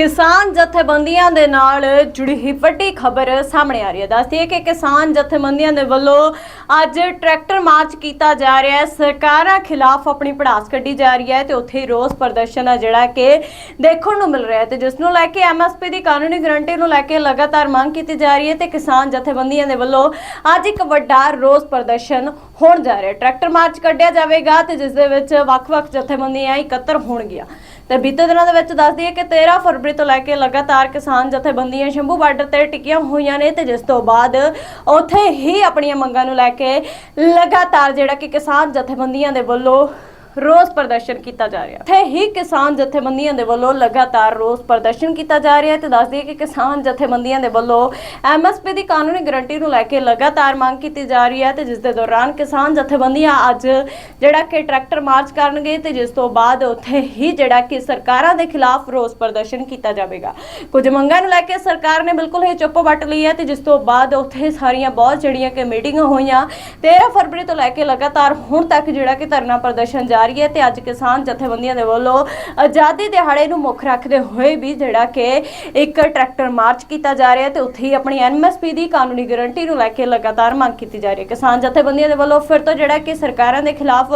ਕਿਸਾਨ ਜਥੇਬੰਦੀਆਂ ਦੇ ਨਾਲ ਜੁੜੀ ਹੀ ਵੱਡੀ ਖਬਰ ਸਾਹਮਣੇ ਆ ਰਹੀ ਹੈ। ਦੱਸਦੀ ਹੈ ਕਿ ਕਿਸਾਨ ਜਥੇਬੰਦੀਆਂ ਦੇ ਵੱਲੋਂ ਅੱਜ ਟਰੈਕਟਰ ਮਾਰਚ ਕੀਤਾ ਜਾ ਰਿਹਾ ਹੈ। ਸਰਕਾਰਾਂ ਖਿਲਾਫ ਆਪਣੀ ਪੜਾਸ ਕੱਢੀ ਜਾ ਰਹੀ ਹੈ ਤੇ ਉੱਥੇ ਹੀ ਰੋਸ ਪ੍ਰਦਰਸ਼ਨ ਹੈ ਜਿਹੜਾ ਕਿ ਦੇਖਣ ਨੂੰ ਮਿਲ ਰਿਹਾ ਹੈ ਤੇ ਜਿਸ ਨੂੰ ਲੈ ਕੇ ਐਮਐਸਪੀ ਦੀ ਕਾਨੂੰਨੀ ਗਰੰਟੀ ਨੂੰ ਲੈ ਕੇ ਲਗਾਤਾਰ ਮੰਗ ਕੀਤੀ ਜਾ ਰਹੀ ਹੈ ਤੇ ਕਿਸਾਨ ਜਥੇਬੰਦੀਆਂ ਦੇ ਵੱਲੋਂ ਅੱਜ ਇੱਕ ਵੱਡਾ ਰੋਸ ਪ੍ਰਦਰਸ਼ਨ ਹੋਣ ਜਾ ਰਿਹਾ ਹੈ। ਟਰੈਕਟਰ ਮਾਰਚ ਕੱਢਿਆ ਜਾਵੇਗਾ ਤੇ ਜਿਸ ਦੇ ਵਿੱਚ ਵੱਖ-ਵੱਖ ਜਥੇਬੰਦੀਆਂ ਇਕੱਤਰ ਹੋਣਗੀਆਂ। ਤੇ ਬੀਤੇ ਦਿਨਾਂ ਦੇ ਵਿੱਚ ਦੱਸਦੀ ਹੈ ਕਿ 13 ਫਰਵਰੀ ਤੋਂ ਲੈ ਕੇ ਲਗਾਤਾਰ ਕਿਸਾਨ ਜਥੇਬੰਦੀਆਂ ਸ਼ੰਭੂ ਬਾਰਡਰ ਤੇ ਟਿਕੀਆਂ ਹੋਈਆਂ ਨੇ ਤੇ ਜਿਸ ਤੋਂ ਬਾਅਦ ਉੱਥੇ ਹੀ ਆਪਣੀਆਂ ਮੰਗਾਂ ਨੂੰ ਲੈ ਕੇ ਲਗਾਤਾਰ ਜਿਹੜਾ ਕਿ ਕਿਸਾਨ ਜਥੇਬੰਦੀਆਂ ਦੇ ਵੱਲੋਂ ਰੋਸ ਪ੍ਰਦਰਸ਼ਨ ਕੀਤਾ ਜਾ ਰਿਹਾ। ਹੈ ਹੀ ਕਿਸਾਨ ਜਥੇਬੰਦੀਆਂ ਦੇ ਵੱਲੋਂ ਲਗਾਤਾਰ ਰੋਸ ਪ੍ਰਦਰਸ਼ਨ ਕੀਤਾ ਜਾ ਰਿਹਾ ਹੈ ਤੇ ਦੱਸਦੀ ਹੈ ਕਿ ਕਿਸਾਨ ਜਥੇਬੰਦੀਆਂ ਦੇ ਵੱਲੋਂ ਐਮਐਸਪੀ ਦੀ ਕਾਨੂੰਨੀ ਗਰੰਟੀ ਨੂੰ ਲੈ ਕੇ ਲਗਾਤਾਰ ਮੰਗ ਕੀਤੀ ਜਾ ਰਹੀ ਹੈ ਤੇ ਜਿਸ ਦੇ ਦੌਰਾਨ ਕਿਸਾਨ ਜਥੇਬੰਦੀਆਂ ਅੱਜ ਜਿਹੜਾ ਕਿ ਟਰੈਕਟਰ ਮਾਰਚ ਕਰਨਗੇ ਤੇ ਜਿਸ ਤੋਂ ਬਾਅਦ ਉੱਥੇ ਹੀ ਜਿਹੜਾ ਕਿ ਸਰਕਾਰਾਂ ਦੇ ਖਿਲਾਫ ਰੋਸ ਪ੍ਰਦਰਸ਼ਨ ਕੀਤਾ ਜਾਵੇਗਾ। ਕੁਝ ਮੰਗਾਂ ਨੂੰ ਲੈ ਕੇ ਸਰਕਾਰ ਨੇ ਬਿਲਕੁਲ ਹੀ ਚੁੱਪ ਵੱਟ ਲਈ ਹੈ ਤੇ ਜਿਸ ਤੋਂ ਬਾਅਦ ਉੱਥੇ ਸਾਰੀਆਂ ਬਹੁਤ ਜਿਹੜੀਆਂ ਕਿ ਮੀਟਿੰਗਾਂ ਹੋਈਆਂ 13 ਫਰਵਰੀ ਤੋਂ ਲੈ ਕੇ ਲਗਾਤਾਰ ਹੁਣ ਤੱਕ ਜਿਹੜਾ ਕਿ ਧਰਨਾ ਪ੍ਰਦਰਸ਼ਨ ਜਾ ਜਾਰੀ ਹੈ ਤੇ ਅੱਜ ਕਿਸਾਨ ਜਥੇਬੰਦੀਆਂ ਦੇ ਵੱਲੋਂ ਆਜ਼ਾਦੀ ਦਿਹਾੜੇ ਨੂੰ ਮੁੱਖ ਰੱਖਦੇ ਹੋਏ ਵੀ ਜਿਹੜਾ ਕਿ ਇੱਕ ਟਰੈਕਟਰ ਮਾਰਚ ਕੀਤਾ ਜਾ ਰਿਹਾ ਤੇ ਉੱਥੇ ਹੀ ਆਪਣੀ ਐਨਐਸਪੀ ਦੀ ਕਾਨੂੰਨੀ ਗਾਰੰਟੀ ਨੂੰ ਲੈ ਕੇ ਲਗਾਤਾਰ ਮੰਗ ਕੀਤੀ ਜਾ ਰਹੀ ਹੈ। ਕਿਸਾਨ ਜਥੇਬੰਦੀਆਂ ਦੇ ਵੱਲੋਂ ਫਿਰ ਤੋਂ ਜਿਹੜਾ ਕਿ ਸਰਕਾਰਾਂ ਦੇ ਖਿਲਾਫ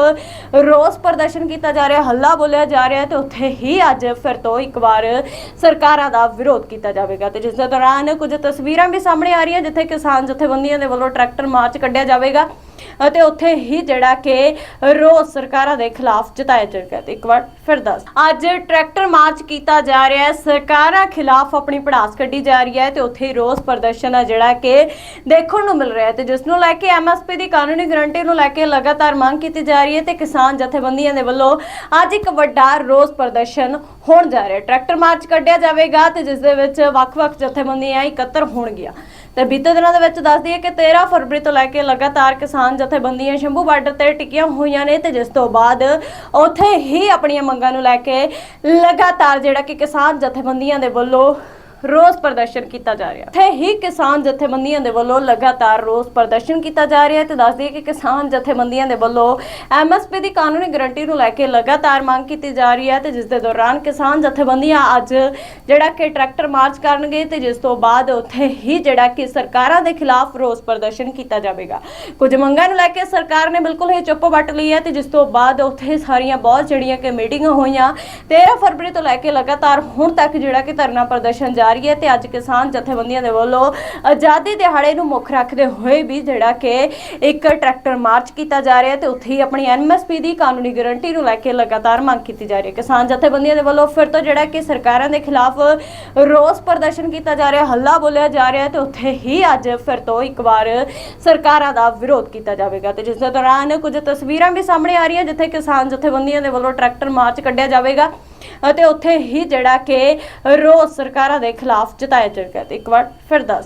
ਰੋਸ ਪ੍ਰਦਰਸ਼ਨ ਕੀਤਾ ਜਾ ਰਿਹਾ, ਹੱਲਾ ਬੋਲਿਆ ਜਾ ਰਿਹਾ ਤੇ ਉੱਥੇ ਹੀ ਅੱਜ ਫਿਰ ਤੋਂ ਇੱਕ ਵਾਰ ਸਰਕਾਰਾਂ ਦਾ ਵਿਰੋਧ ਕੀਤਾ ਜਾਵੇਗਾ ਤੇ ਜਿਸ ਦੇ ਦੌਰਾਨ ਕੁਝ ਤਸਵੀਰਾਂ ਵੀ ਸਾਹਮਣੇ ਆ ਰਹੀਆਂ ਜਿੱਥੇ ਕਿਸਾਨ ਜਥੇਬੰਦੀਆਂ ਦੇ ਵੱਲੋਂ ਟਰੈਕਟਰ ਮਾਰਚ ਕੱਢਿਆ ਜਾਵੇਗਾ। ਅਤੇ ਉੱਥੇ ਹੀ ਜਿਹੜਾ ਕਿ ਰੋਸ ਸਰਕਾਰਾਂ ਦੇ ਖਿਲਾਫ ਜਤਾਇਆ ਜਾਵੇਗਾ ਤੇ ਇੱਕ ਵਾਰ ਫਿਰ ਦੱਸ। ਅੱਜ ਟਰੈਕਟਰ ਮਾਰਚ ਕੀਤਾ ਜਾ ਰਿਹਾ ਹੈ। ਸਰਕਾਰਾਂ ਖਿਲਾਫ ਆਪਣੀ ਪੜਾਸ ਕੱਢੀ ਜਾ ਰਹੀ ਹੈ ਤੇ ਉੱਥੇ ਰੋਸ ਪ੍ਰਦਰਸ਼ਨ ਹੈ ਜਿਹੜਾ ਕਿ ਦੇਖਣ ਨੂੰ ਮਿਲ ਰਿਹਾ ਹੈ। ਤੇ ਜਿਸ ਨੂੰ ਲੈ ਕੇ ਐਮਐਸਪੀ ਦੀ ਕਾਨੂੰਨੀ ਗਰੰਟੀ ਨੂੰ ਲੈ ਕੇ ਲਗਾਤਾਰ ਮੰਗ ਕੀਤੀ ਜਾ ਰਹੀ ਹੈ ਤੇ ਕਿਸਾਨ ਜਥੇਬੰਦੀਆਂ ਦੇ ਵੱਲੋਂ ਅੱਜ ਇੱਕ ਵੱਡਾ ਰੋਸ ਪ੍ਰਦਰਸ਼ਨ ਹੋਣ ਜਾ ਰਿਹਾ ਹੈ। ਟਰੈਕਟਰ ਮਾਰਚ ਕੱਢਿਆ ਜਾਵੇਗਾ ਤੇ ਜਿਸ ਦੇ ਵਿੱਚ ਵੱਖ-ਵੱਖ ਜਥੇਬੰਦੀਆਂ ਇਕੱਤਰ ਹੋਣਗੀਆਂ। ਤੇ ਬੀਤੇ ਦਿਨਾਂ ਦੇ ਵਿੱਚ ਦੱਸਦੀ ਹੈ ਕਿ 13 ਫਰਵਰੀ ਤੋਂ ਲੈ ਕੇ ਲਗਾਤਾਰ ਕਿਸਾਨ ਜਥੇਬੰਦੀਆਂ ਸ਼ੰਭੂ ਬਾਰਡਰ ਤੇ ਟਿਕੀਆਂ ਹੋਈਆਂ ਨੇ ਤੇ ਜਿਸ ਤੋਂ ਬਾਅਦ ਉੱਥੇ ਹੀ ਆਪਣੀਆਂ ਮੰਗਾਂ ਨੂੰ ਲੈ ਕੇ ਲਗਾਤਾਰ ਜਿਹੜਾ ਕਿ ਕਿਸਾਨ ਜਥੇਬੰਦੀਆਂ ਦੇ ਵੱਲੋਂ ਰੋਸ ਪ੍ਰਦਰਸ਼ਨ ਕੀਤਾ ਜਾ ਰਿਹਾ। ਹੈ ਹੀ ਕਿਸਾਨ ਜਥੇਬੰਦੀਆਂ ਦੇ ਵੱਲੋਂ ਲਗਾਤਾਰ ਰੋਸ ਪ੍ਰਦਰਸ਼ਨ ਕੀਤਾ ਜਾ ਰਿਹਾ ਹੈ ਤੇ ਦੱਸਦੀ ਹੈ ਕਿ ਕਿਸਾਨ ਜਥੇਬੰਦੀਆਂ ਦੇ ਵੱਲੋਂ ਐਮਐਸਪੀ ਦੀ ਕਾਨੂੰਨੀ ਗਰੰਟੀ ਨੂੰ ਲੈ ਕੇ ਲਗਾਤਾਰ ਮੰਗ ਕੀਤੀ ਜਾ ਰਹੀ ਹੈ ਤੇ ਜਿਸ ਦੇ ਦੌਰਾਨ ਕਿਸਾਨ ਜਥੇਬੰਦੀਆਂ ਅੱਜ ਜਿਹੜਾ ਕਿ ਟਰੈਕਟਰ ਮਾਰਚ ਕਰਨਗੇ ਤੇ ਜਿਸ ਤੋਂ ਬਾਅਦ ਉੱਥੇ ਹੀ ਜਿਹੜਾ ਕਿ ਸਰਕਾਰਾਂ ਦੇ ਖਿਲਾਫ ਰੋਸ ਪ੍ਰਦਰਸ਼ਨ ਕੀਤਾ ਜਾਵੇਗਾ। ਕੁਝ ਮੰਗਾਂ ਨੂੰ ਲੈ ਕੇ ਸਰਕਾਰ ਨੇ ਬਿਲਕੁਲ ਹੀ ਚੁੱਪ ਵੱਟ ਲਈ ਹੈ ਤੇ ਜਿਸ ਤੋਂ ਬਾਅਦ ਉੱਥੇ ਸਾਰੀਆਂ ਬਹੁਤ ਜਿਹੜੀਆਂ ਕਿ ਮੀਟਿੰਗਾਂ ਹੋਈਆਂ। 13 ਫਰਵਰੀ ਤੋਂ ਲੈ ਕੇ ਲਗਾਤਾਰ ਹੁਣ ਤੱਕ ਜਿਹੜਾ ਕਿ ਧਰਨਾ ਪ੍ਰਦਰਸ਼ਨ ਜਾਰੀ ਹੈ ਤੇ ਅੱਜ ਕਿਸਾਨ ਜਥੇਬੰਦੀਆਂ ਦੇ ਵੱਲੋਂ ਆਜ਼ਾਦੀ ਦਿਹਾੜੇ ਨੂੰ ਮੁੱਖ ਰੱਖਦੇ ਹੋਏ ਵੀ ਜਿਹੜਾ ਕਿ ਇੱਕ ਟਰੈਕਟਰ ਮਾਰਚ ਕੀਤਾ ਜਾ ਰਿਹਾ ਤੇ ਉੱਥੇ ਹੀ ਆਪਣੀ ਐਨਐਸਪੀ ਦੀ ਕਾਨੂੰਨੀ ਗਾਰੰਟੀ ਨੂੰ ਲੈ ਕੇ ਲਗਾਤਾਰ ਮੰਗ ਕੀਤੀ ਜਾ ਰਹੀ ਹੈ। ਕਿਸਾਨ ਜਥੇਬੰਦੀਆਂ ਦੇ ਵੱਲੋਂ ਫਿਰ ਤੋਂ ਜਿਹੜਾ ਕਿ ਸਰਕਾਰਾਂ ਦੇ ਖਿਲਾਫ ਰੋਸ ਪ੍ਰਦਰਸ਼ਨ ਕੀਤਾ ਜਾ ਰਿਹਾ, ਹੱਲਾ ਬੋਲਿਆ ਜਾ ਰਿਹਾ ਤੇ ਉੱਥੇ ਹੀ ਅੱਜ ਫਿਰ ਤੋਂ ਇੱਕ ਵਾਰ ਸਰਕਾਰਾਂ ਦਾ ਵਿਰੋਧ ਕੀਤਾ ਜਾਵੇਗਾ ਤੇ ਜਿਸ ਦੇ ਦੌਰਾਨ ਕੁਝ ਤਸਵੀਰਾਂ ਵੀ ਸਾਹਮਣੇ ਆ ਰਹੀਆਂ ਜਿੱਥੇ ਕਿਸਾਨ ਜਥੇਬੰਦੀਆਂ ਦੇ ਵੱਲੋਂ ਟਰੈਕਟਰ ਮਾਰਚ ਕੱਢਿਆ ਜਾਵੇਗਾ। ਅਤੇ ਉੱਥੇ ਹੀ ਜਿਹੜਾ ਕਿ ਰੋਸ ਸਰਕਾਰਾਂ ਦੇ ਖਿਲਾਫ ਜਤਾਇਆ ਜਾਵੇਗਾ ਤੇ ਇੱਕ ਵਾਰ ਫਿਰ ਦੱਸ